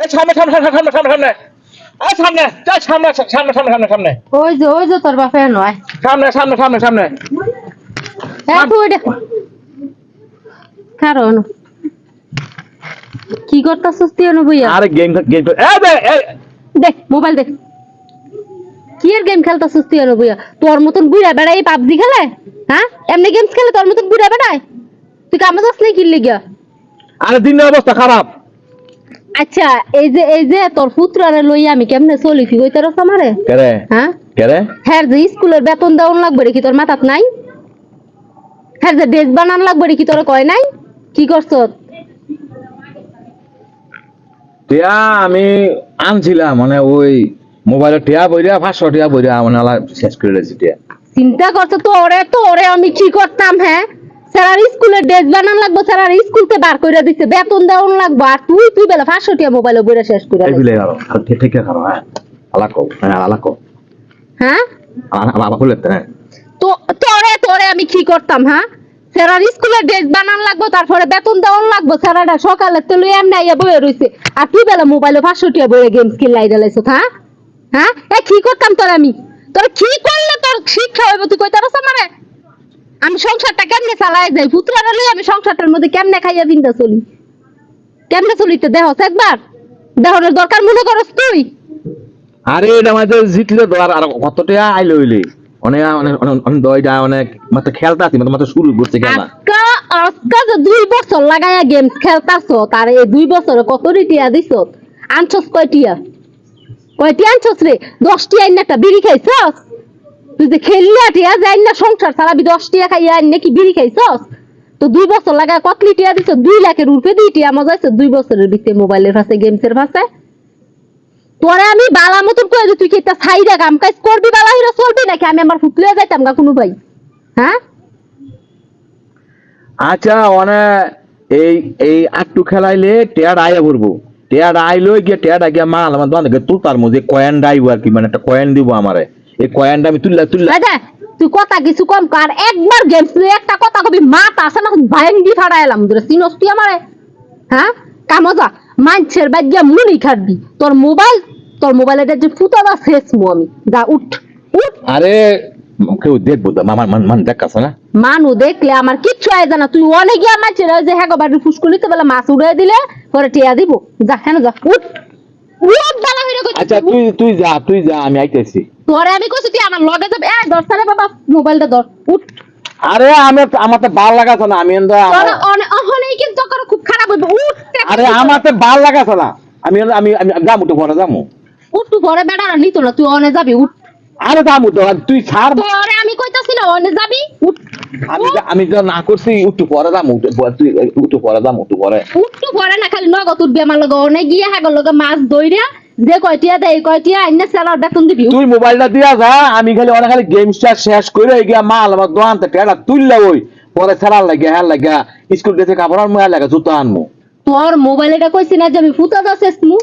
এই সামনে সামনে সামনে সামনে সামনে সামনে এই সামনে এই সামনে সামনে সামনে সামনে সামনে ওই যে ওই যে তোর বাপের নয় সামনে সামনে সামনে সামনে হ্যাঁ তুই এটা কারণ কি করতাছিস তুই অনু আরে গেম গেম এই দেখ মোবাইল দেখ কি এর গেম খেলতাছিস তুই অনু বইয়া তোর মতন বুড়া বেড়াই পাবজি খেলে হ্যাঁ এমনি গেমস খেলে তোর মতন বুড়া বেড়ায় তুই কামে যাস নাই কিনলে গিয়া আরে দিনের অবস্থা খারাপ আচ্ছা এই যে এই যে তোর পুত্রারে লইয়া আমি কেমনে চলি ফি কইতে রস আমারে? কেরে? হ্যাঁ? কেরে? হ্যাঁ যে স্কুলের বেতন দেওয়ান লাগবে কি তোর মাথাত নাই? হ্যাঁ যে ড্রেস বানান লাগবে কি তোর কয় নাই? কি করছ? টিয়া আমি আনছিলাম মানে ওই মোবাইলে টিয়া বইরা পাঁচশো টিয়া বইরা মানে শেষ করে দিয়েছি টিয়া। চিন্তা করছ তো ওরে তো ওরে আমি কি করতাম হ্যাঁ? স্যার স্কুলের ড্রেস বানান লাগবো স্যার স্কুলতে বার করে দিছে বেতন দেওয়ান লাগবো আর তুই তুই বেলা পাঁচশো টিয়া মোবাইলে বইরা শেষ করে আরও আর ঠিক করো হ্যাঁ। আলাকো হ্যাঁ আলাকো হ্যাঁ? খুলে হ্যাঁ। তো তোরে তোরে আমি কি করতাম হ্যাঁ? ড্রেস বানান লাগবো তারপরে বেতন দেওয়ান লাগবো স্যারাটা সকালে তো লই এমনি আইয়া বইয়া রইছে। আর তুই বেলা মোবাইলে পাঁচশো টিয়া বইয়া গেম স্কিল লাই ডালাইছ হ্যাঁ? হ্যাঁ? এ কি করতাম তোর আমি? তোর কি করলে তোর শিক্ষা হইব তুই কইতে পারছ আমারে? আমি সংসারটা কেমনে চালাই যাই? পুত্রারা লই আমি সংসারটার মধ্যে কেমনে খাইয়া দিনটা চলি? কেমনে চলি তো দেহস একবার? দেহনের দরকার মনে করস তুই? আরে এটা মাঝে জিতলে তো আর আর কত টিয়া আইলে হইলে অনেক অনেক অনেক দইটা অনেক মাত্র খেলতা আছি মাত্র শুরু করছে খেলা। আজকা আজকা যে দুই বছর লাগাইয়া গেম খেলতাছ তার এই দুই বছরে কত টিয়া দিছ? আনছস কয়টিয়া? কয়টি আনছস রে? দশটি আইন একটা বিড়ি খাইছস? তুই যে খেললা টিয়া যাই না, সংসার দশ টিয়া খাইয়া আইন নাকি বিড়ি খাইছস? তো দুই বছর লাগায় কতলি টিয়া দিছ? দুই লাখের রূপে দুই টিয়া দুই বছরের ভিতরে মোবাইলের গেমসের আমি বালা মতন কয়ে তুই কি কাজ করবি বালা হিরো চলবি নাকি? আমি আমার ফুটলে যাইতাম গা কোনো ভাই। হ্যাঁ? আচ্ছা অনেক এই এই আটটু খেলাইলে টেয়ার আইয়া পড়ব। টেয়ার আইলো গিয়ে টেয়ার মাল আমার দোকান তুলতার মধ্যে কয়েন ডাইব আর কি মানে একটা কয়েন দিব আমারে। এই কয়েনটা আমি তুললা তুললা। দাদা তুই কথা কিছু কম কর। একবার গেমস তুই একটা কথা কবি মাত আছে না ভাইঙ্গি ফাড়াইলাম তোর সিনস তুই আমারে? হ্যাঁ? কামজা মানছের বাদ গিয়া মুড়ি খাবি। তোর মোবাইল তোর মোবাইলে যে শেষ মু আমি। যা উঠ। উঠ। আরে কেউ দেখব তো। আমার মান মান দেখাছে না? মানু দেখলে আমার কিচ্ছু আয় জানা তুই অনেক গিয়া মানছের ওই যে হ্যাঁ বাড়ি ফুসকুলিতে বেলা মাছ উড়াই দিলে পরে টিয়া দিব। যা হ্যাঁ যা উঠ। উঠ বেলা হইরে আচ্ছা তুই তুই যা তুই যা আমি আইতেছি। আমি কইছি তুই আমার লগে যাবে? এ দরকারে বাবা মোবাইলটা ধর উঠ। আরে আমি আমার তো ভালো না আমি অহনেই কিন্তু তোর খুব খারাপ হইবে। উঠ আরে আমার তো ভালো লাগাছে না। আমি আমি আমি যামু তো পরে যামু। উঠ তুই ঘরে নিত না তুই অনে যাবি উঠ। আরে যামু তো তুই ছাড়। তোরে আমি কইতাছি না অনে যাবি উঠ। আমি আমি তো না করছি একটু পরে একটু পরে- তুই একটু পরে যামু একটু পরে উঠ ঘরে না খালি নগদ উঠবি আমার লগে অনে গিয়ে হাগর লগে মাছ দইরা যে কয়টিয়া দেয় কয়টিয়া আইনে সেলার বেতন দিবি। তুই মোবাইলটা দিয়া যা আমি খালি অনেক খালি গেমসটা শেষ করে গিয়া মাল আমার দোকান থেকে তুললা ওই পরে ছাড়ার লাগে হ্যাঁ লাগে স্কুল ড্রেসে কাপড় আনমু হ্যাঁ লাগে জুতো আনমু। তোর মোবাইল এটা কইছি না যে আমি ফুটা দাসেস মু।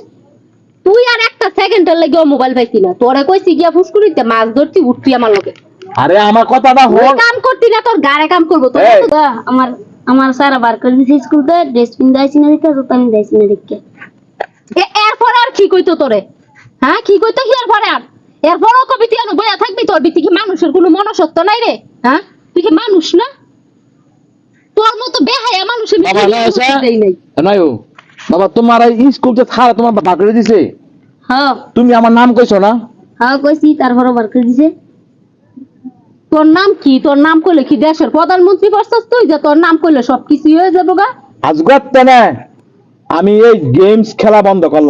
তুই আর একটা সেকেন্ডের লাগি ও মোবাইল পাইছি না। তোরে কইছি গিয়া ফুসকুড়িতে মাছ ধরতি উঠতি আমার লগে। আরে আমার কথাটা হল কাম করতি না তোর গাড়ে কাম করব। তোর আমার আমার সারা বার করে দিছে স্কুল থেকে ড্রেস পিন দাইছি না দেখে জুতা নি দাইছি না এ- এরপর আর কি কইতো তোরে? হ্যাঁ কি কইতো কি এরপরে আর? এরপরও কবি তুই আনো বইয়া থাকবি তোর বিতি কি মানুষের কোনো মনসত্ব নাই রে হ্যাঁ? তুই কি মানুষ না? তোর মতো বেহায়া মানুষের না নাই। ও বাবা তোমার এই স্কুল যে ছাড়া তোমার বাবা করে দিছে? হ্যাঁ। তুমি আমার নাম কইছো না? হ্যাঁ কইছি তারপরে বার করে দিছে। তোর নাম কি? তোর নাম কইলে কি দেশের প্রধানমন্ত্রী পারছস তুই? যে তোর নাম কইলে সব কিছু হয়ে যাব গা আজগত তেনে আমি এই গেমস খেলা বন্ধ করলাম।